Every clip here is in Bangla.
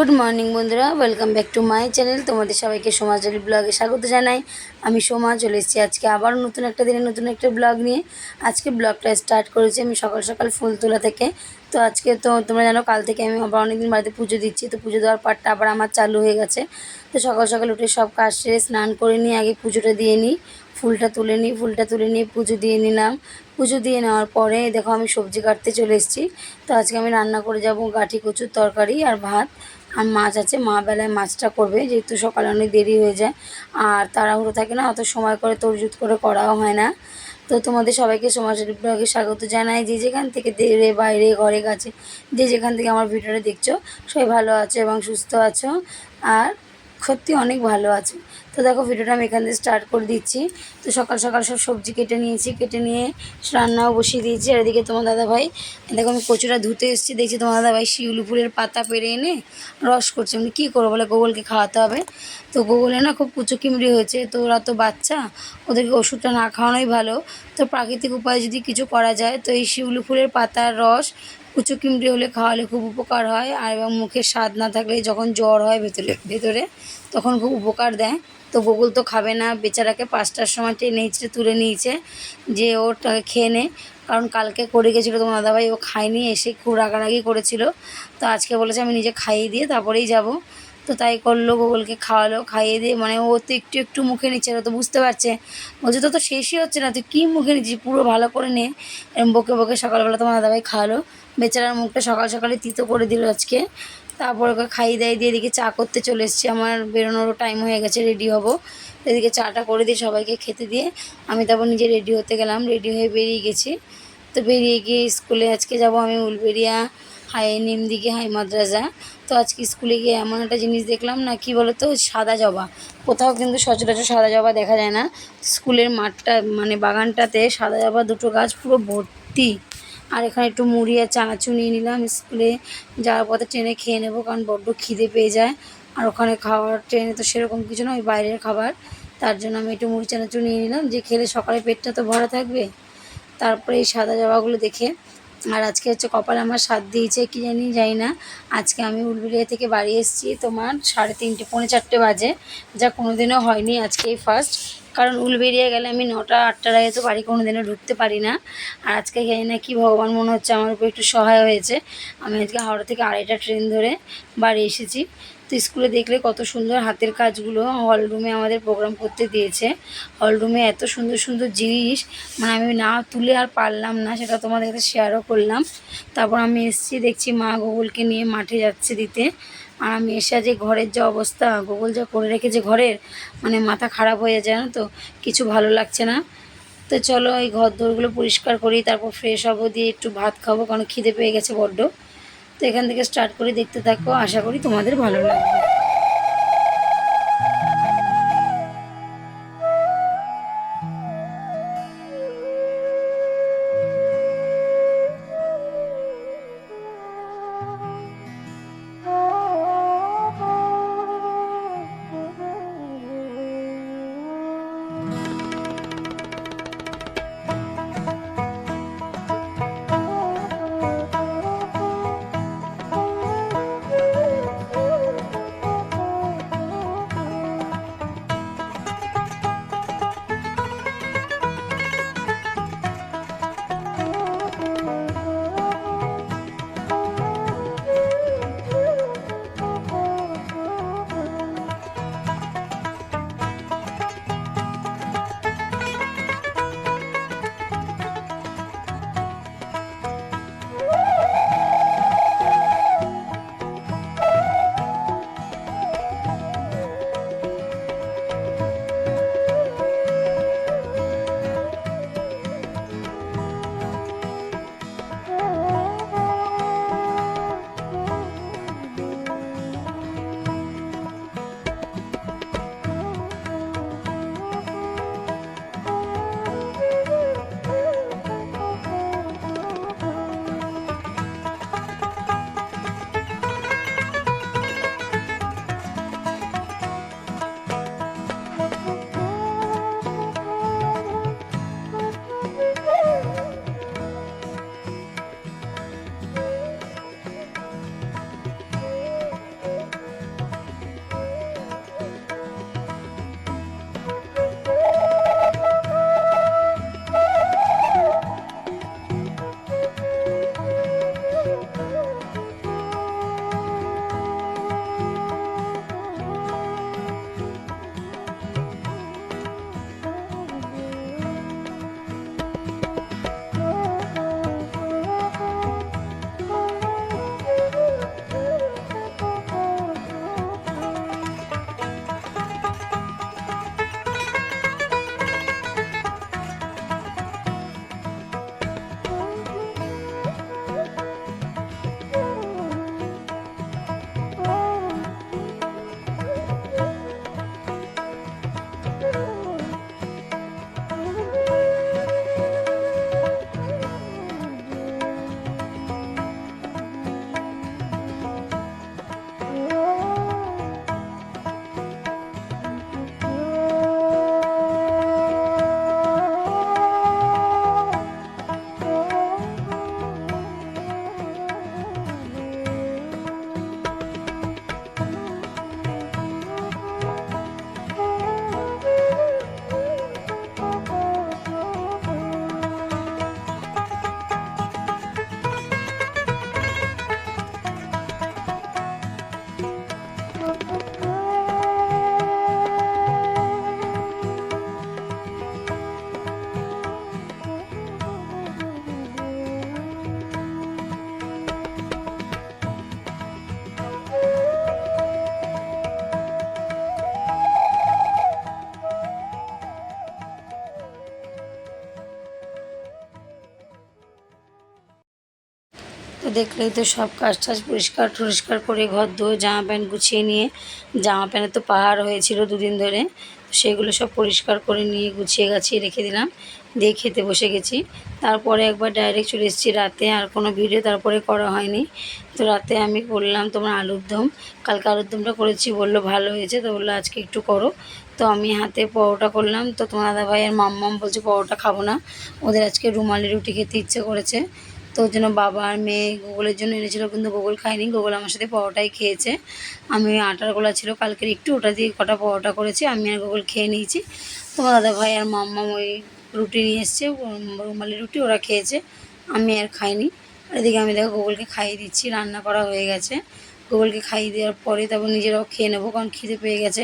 গুড মর্নিং বন্ধুরা, welcome back to my channel. তোমাদের সবাইকে সমাজের ব্লগে স্বাগত জানাই। আমি সোমা, চলে এসেছি আজকে আবার নতুন একটা দিনে নতুন একটা ব্লগ নিয়ে। আজকে ব্লগটা স্টার্ট করেছি আমি সকাল সকাল ফুল তোলা থেকে। তো আজকে তো তোমরা জানো, কাল থেকে আমি আবার অনেকদিন বাড়িতে পুজো দিচ্ছি। তো পুজো দেওয়ার পার্টটা আবার আমার চালু হয়ে গেছে। তো সকাল সকাল উঠে সব কাজ সেরে স্নান করে নিয়ে আগে পুজোটা দিয়ে নিই। ফুলটা তুলে নিই, ফুলটা তুলে নিয়ে পুজো দিয়ে নিলাম। পুজো দিয়ে নেওয়ার পরে দেখো আমি সবজি কাটতে চলে এসেছি। তো আজকে আমি রান্না করে যাব গাঠি, কচুর তরকারি আর ভাত। আর মাছ আছে, মা বেলায় মাছটা করবে, যেহেতু সকালে অনেক দেরি হয়ে যায়। আর তাড়াহুড়ো থাকে না, অত সময় করে তরজুত করে করাও হয় না। তো তোমাদের সবাইকে সমাজের ব্লগে স্বাগত জানাই। যে যেখান থেকে দেরে বাইরে ঘরে কাছে, যে যেখান থেকে আমার ভিডিওটা দেখছ, সবাই ভালো আছো এবং সুস্থ আছো। আর সত্যি অনেক ভালো আছে। তো দেখো ভিডিওটা আমি এখান থেকে স্টার্ট করে দিচ্ছি। তো সকাল সকাল সব সবজি কেটে নিয়েছি, কেটে নিয়ে রান্নাও বসিয়ে দিয়েছি। আর এদিকে তোমার দাদাভাই দেখো আমি কচুটা ধুতে এসেছি, দেখছি তোমার দাদাভাই শিউলি ফুলের পাতা পেরে এনে রস করছে। আমি কী করব? বলে, গোগলকে খাওয়াতে হবে। তো গোগলে না খুব কুচো কিমড়ি হয়েছে। তো ওরা তো বাচ্চা, ওদেরকে ওষুধটা না খাওয়ানোই ভালো। তো প্রাকৃতিক উপায়ে যদি কিছু করা যায়, তো এই শিউলি ফুলের পাতার রস কুচো কিমড়ি হলে খাওয়ালে খুব উপকার হয় আর এবং মুখে স্বাদ না থাকলে যখন জ্বর হয় ভেতরে ভেতরে তখন খুব উপকার দেয়। তো গোগুল তো খাবে না, বেচারাকে পাঁচটার সময় টেনে হিচড়ে তুলে নিয়েছে যে ওটাকে খেয়ে নে। কারণ কালকে করে গেছিল তোমার দাদাভাই, ও খায়নি, এসে খুব রাগারাগি করেছিল। তো আজকে বলেছে আমি নিজে খাইয়ে দিয়ে তারপরেই যাব। তো তাই করল, গোগলকে খাওয়ালো, খাইয়ে দিয়ে মানে ও তো একটু একটু মুখে নিচ্ছে তো বুঝতে পারছে। বলছে তো তো শেষই হচ্ছে না, তুই কী মুখে নিচ্ছিস? পুরো ভালো করে নে। বকে বকে সকালবেলা তোমার দাদাভাই খাওয়ালো। বেচারার মুখটা সকাল সকালে তিতো করে দিল আজকে। তারপর ওকে খাইয়ে দাইয়ে দিয়ে এদিকে চা করতে চলে এসেছি। আমার বেরোনোরও টাইম হয়ে গেছে রেডি হব। এদিকে চাটা করে দিয়ে সবাইকে খেতে দিয়ে আমি তারপর নিজে রেডি হতে গেলাম। রেডি হয়ে বেরিয়ে গেছি। তো বেরিয়ে গিয়ে স্কুলে আজকে যাব আমি উলবেরিয়া। হাই নিমদিঘি হাই মাদ্রাসা তো আজকে স্কুলে গিয়ে এমন একটা জিনিস দেখলাম না, কি বলতো, সাদা জবা। কোথাও কিন্তু সচরাচর সাদা জবা দেখা যায় না। স্কুলের মাঠটা মানে বাগানটাতে সাদা জবা দুটো গাছ পুরো ভর্তি। আর এখানে একটু মুড়ি আর চানাচুর নিয়ে নিলাম স্কুলে। যাওয়ার পথে ট্রেনে খেয়ে নেব, কারণ বড্ড খিদে পেয়ে যায়। আর ওখানে খাওয়ার ট্রেনে তো সেরকম কিছু না, ওই বাইরের খাবার। তার জন্য আমি একটু মুড়ি চানাচুর নিয়ে নিলাম। যে খেলে সকালে পেটটা তো ভরা থাকবে। তারপরে এই সাদা জবাগুলো দেখে আর আজকে হচ্ছে কপাল আমার সাথ দিয়েছে, কি জানি যাই না। আজকে আমি উলবেড়িয়া থেকে বাড়ি এসেছি তোমার সাড়ে তিনটে, পৌনে চারটে বাজে। যা কোনোদিনও হয়নি আজকেই ফার্স্ট কারণ উলবেরিয়া গেলে আমি নটা, আটটার আগে তো বাড়ি কোনো দিনও ঢুকতে পারি না। আর আজকে জানি না কি ভগবান, মনে হচ্ছে আমার উপর একটু সহায় হয়েছে। আমি আজকে হাওড়া থেকে আড়াইটা ট্রেন ধরে বাড়ি এসেছি। তো স্কুলে দেখলে কত সুন্দর হাতের কাজগুলো হল রুমে আমাদের প্রোগ্রাম করতে দিয়েছে। হল রুমে এত সুন্দর সুন্দর জিনিস মানে আমি না তুলে আর পারলাম না, সেটা তোমাদের সাথে শেয়ারও করলাম। তারপর আমি এসেছি, দেখছি মা গোগুলকে নিয়ে মাঠে যাচ্ছে দিতে। আর আমি এসে যে ঘরের যে অবস্থা, গোগল যা করে রেখেছে ঘরের মানে মাথা খারাপ হয়ে যায় না তো, কিছু ভালো লাগছে না। তো চলো এই ঘর দোরগুলো পরিষ্কার করি, তারপর ফ্রেশ হব, দিয়ে একটু ভাত খাব, কারণ খিদে পেয়ে গেছে বড্ড। তো এখান থেকে স্টার্ট করে দেখতে থাকো। আশা করি তোমাদের ভালো লাগবে। দেখলেই তো সব কাজ টাজ পরিষ্কার টরিষ্কার করে ঘর ধুয়ে জামা প্যান্ট গুছিয়ে নিয়ে, জামা প্যান্টের তো পাহাড় হয়েছিল দুদিন ধরে সেগুলো সব পরিষ্কার করে নিয়ে গুছিয়ে গাছিয়ে রেখে দিলাম, দিয়ে খেতে বসে গেছি। তারপরে একবার ডাইরেক্ট চলে এসেছি রাতে, আর কোনো ভিডিও তারপরে করা হয়নি। তো রাতে আমি করলাম তোমার আলুর দম, কালকে আলুর দমটা করেছি। বলল, ভালো হয়েছে। তো বলল, আজকে একটু করো। তো আমি হাতে পরোটা করলাম। তো তোমার দাদা ভাইয়ের মাম্মাম বলছে, পরোটা খাব না। ওদের আজকে রুমালি রুটি খেতে ইচ্ছে করেছে। তো জন্য বাবা আর মেয়ে গুগলের জন্য এনেছিল, কিন্তু গুগল খায়নি। গুগল আমার সাথে পরোটাই খেয়েছে। আমি আটার গোলা ছিল, কালকের একটু ওটা দিয়ে কটা পরোটা করেছি, আমি আর গুগল খেয়ে নিয়েছি। তোমার দাদা ভাই আর মাম্মা ওই রুটি নিয়ে এসছে, রুমালি রুটি ওরা খেয়েছে, আমি আর খাইনি। আর এদিকে আমি দেখো গুগলকে খাইয়ে দিচ্ছি, রান্না করা হয়ে গেছে। গুগলকে খাইয়ে দেওয়ার পরে তারপর নিজেরাও খেয়ে নেব, কারণ খিদে পেয়ে গেছে।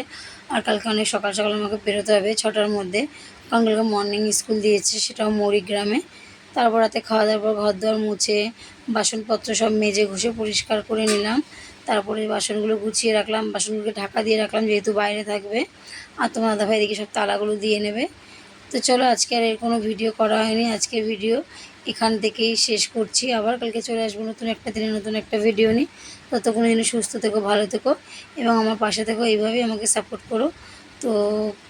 আর কালকে অনেক সকাল সকাল আমাকে বেরোতে হবে ছটার মধ্যে। কারণ কালকে মর্নিং স্কুল দিয়েছে, সেটাও মরিগ্রামে তারপর রাতে খাওয়া দাওয়ার পর ঘর দোয়ার মুছে বাসনপত্র সব মেজে ঘষে পরিষ্কার করে নিলাম। তারপরে বাসনগুলো গুছিয়ে রাখলাম। বাসনগুলোকে ঢাকা দিয়ে রাখলাম, যেহেতু বাইরে থাকবে। আর তোমার দাদাভাই দেখি সব তালাগুলো দিয়ে নেবে। তো চলো, আজকে আর এর কোনো ভিডিও করা হয়নি। আজকে ভিডিও এখান থেকেই শেষ করছি। আবার কালকে চলে আসব নতুন একটা দিনে, নতুন একটা ভিডিও নিই ততক্ষণের জন্য সুস্থ থেকো, ভালো থেকো এবং আমার পাশে থেকো। এইভাবেই আমাকে সাপোর্ট করো। তো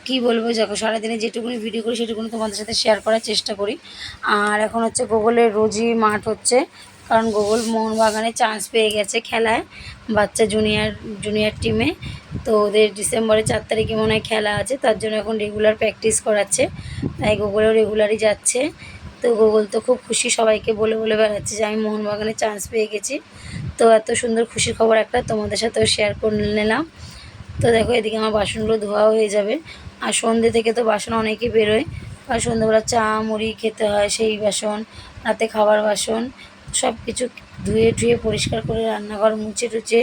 কি বলব, দেখো, সারাদিনে যেটুকুনি ভিডিও করি, সেটুকুনি তোমাদের সাথে শেয়ার করার চেষ্টা করি। আর এখন হচ্ছে গুগলের রোজই মাঠ হচ্ছে, কারণ গুগল মোহনবাগানে চান্স পেয়ে গেছে খেলায়, বাচ্চা জুনিয়র জুনিয়র টিমে তো ওদের ডিসেম্বরের চার তারিখে মনে হয় খেলা আছে, তার জন্য এখন রেগুলার প্র্যাকটিস করাচ্ছে। তাই গুগলেও রেগুলারই যাচ্ছে। তো গুগল তো খুব খুশি সবাইকে বলে বলে বেড়াচ্ছে যে, আমি মোহনবাগানে চান্স পেয়ে গেছি। তো এত সুন্দর খুশির খবর একটা তোমাদের সাথেও শেয়ার করে নিলাম। তো দেখো, এদিকে আমার বাসনগুলো ধোয়া হয়ে যাবে। আর সন্ধ্যে থেকে তো বাসন অনেকই বেরোয়। আর সন্ধ্যেবেলা চা, মুড়ি খেতে হয়, সেই বাসন, রাতে খাবার বাসন সব কিছু ধুয়ে ধুয়ে পরিষ্কার করে রান্নাঘর মুছে টুচে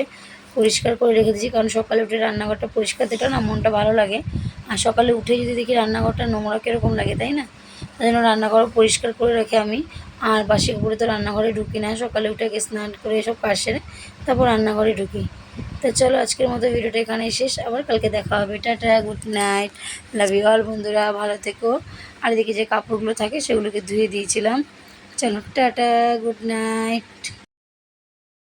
পরিষ্কার করে রেখে দিয়েছি। কারণ সকালে উঠে রান্নাঘরটা পরিষ্কার দিটা না মনটা ভালো লাগে। আর সকালে উঠে যদি দেখি রান্নাঘরটা নোংরা কীরকম লাগে, তাই না? তাই জন্য রান্নাঘর পরিষ্কার করে রাখি আমি। আর বাসি করে তো রান্নাঘরে ঢুকি না। সকালে উঠে স্নান করে এসব কাজ সেরে তারপর রান্নাঘরে ঢুকি। তো চলো আজকের মতো ভিডিওটা এখানেই শেষ। আবার কালকে দেখা হবে। Tata, good night. Love you all, বন্ধুরা। ভালো থেকো। আর এদিকে যে কাপড়গুলো থাকে, সেগুলোকে ধুয়ে দিয়েছিলাম। চলো, টাটা, গুড নাইট।